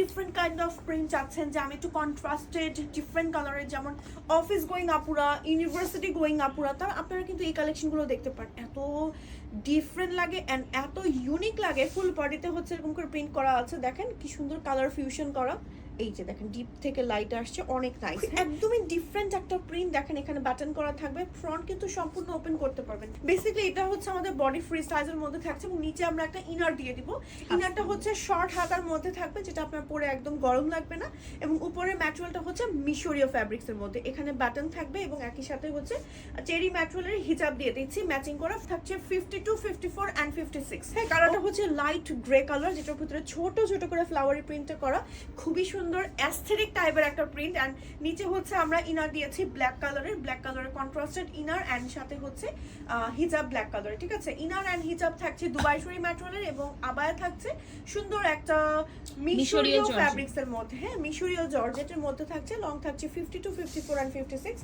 Different kind of print চাচ্ছেন যে আমি একটু কন্ট্রাস্টেড ডিফারেন্ট কালারের যেমন অফিস গোয়িং আপুরা ইউনিভার্সিটি গোয়িং আপুরা তার আপনারা কিন্তু এই কালেকশনগুলো দেখতে পারেন। এত ডিফারেন্ট লাগে অ্যান্ড এত ইউনিক লাগে ফুল বডিতে হচ্ছে এরকম করে প্রিন্ট করা আছে। দেখেন কি সুন্দর কালার ফিউশন করা। এই যে দেখেন ডিপ থেকে লাইট আসছে অনেক নাইস একদমই ডিফারেন্ট একটা প্রিন্ট দেখেন এখানে বাটন করা থাকবে ফ্রন্ট কিন্তু সম্পূর্ণ ওপেন করতে পারবেন। বেসিক্যালি এটা হচ্ছে আমাদের বডি ফ্রি সাইজের মধ্যে থাকছে এবং নিচে আমরা একটা ইনার দিয়ে দিব। ইনারটা হচ্ছে শর্ট হাতার মধ্যে থাকবে যেটা আপনার পরে একদম গরম লাগবে না। এবং উপরের ম্যাটেরিয়ালটা হচ্ছে মিশরীয় ফ্যাব্রিক্স এর মধ্যে। এখানে বাটন থাকবে এবং একই সাথে হচ্ছে চেরি ম্যাটেরিয়ালের হিজাব দিয়ে দিচ্ছি। ম্যাচিং করা থাকছে fifty two fifty four and fifty six হ্যাঁ কালারটা হচ্ছে লাইট গ্রে কালার যেটার ভিতরে ছোট ছোট করে ফ্লাওয়ারি প্রিন্টটা করা। খুবই সুন্দর অ্যাস্থেটিক টাইপের একটা প্রিন্ট অ্যান্ড নিচে হচ্ছে আমরা ইনার দিয়েছি ব্ল্যাক কালারের ব্ল্যাক কালারের কন্ট্রাস্টেড ইনার অ্যান্ড সাথে হচ্ছে হিজাব ব্ল্যাক কালারের ঠিক আছে? ইনার অ্যান্ড হিজাব থাকছে দুবাই শরী ম্যাটেরিয়ালের এবং আবায়া থাকছে সুন্দর একটা মিশরীয় ফ্যাব্রিক্সের ফ্যাব্রিক্স এর মধ্যে। হ্যাঁ মিশরীয় জর্জেটের মধ্যে থাকছে। লং থাকছে fifty two fifty four and fifty six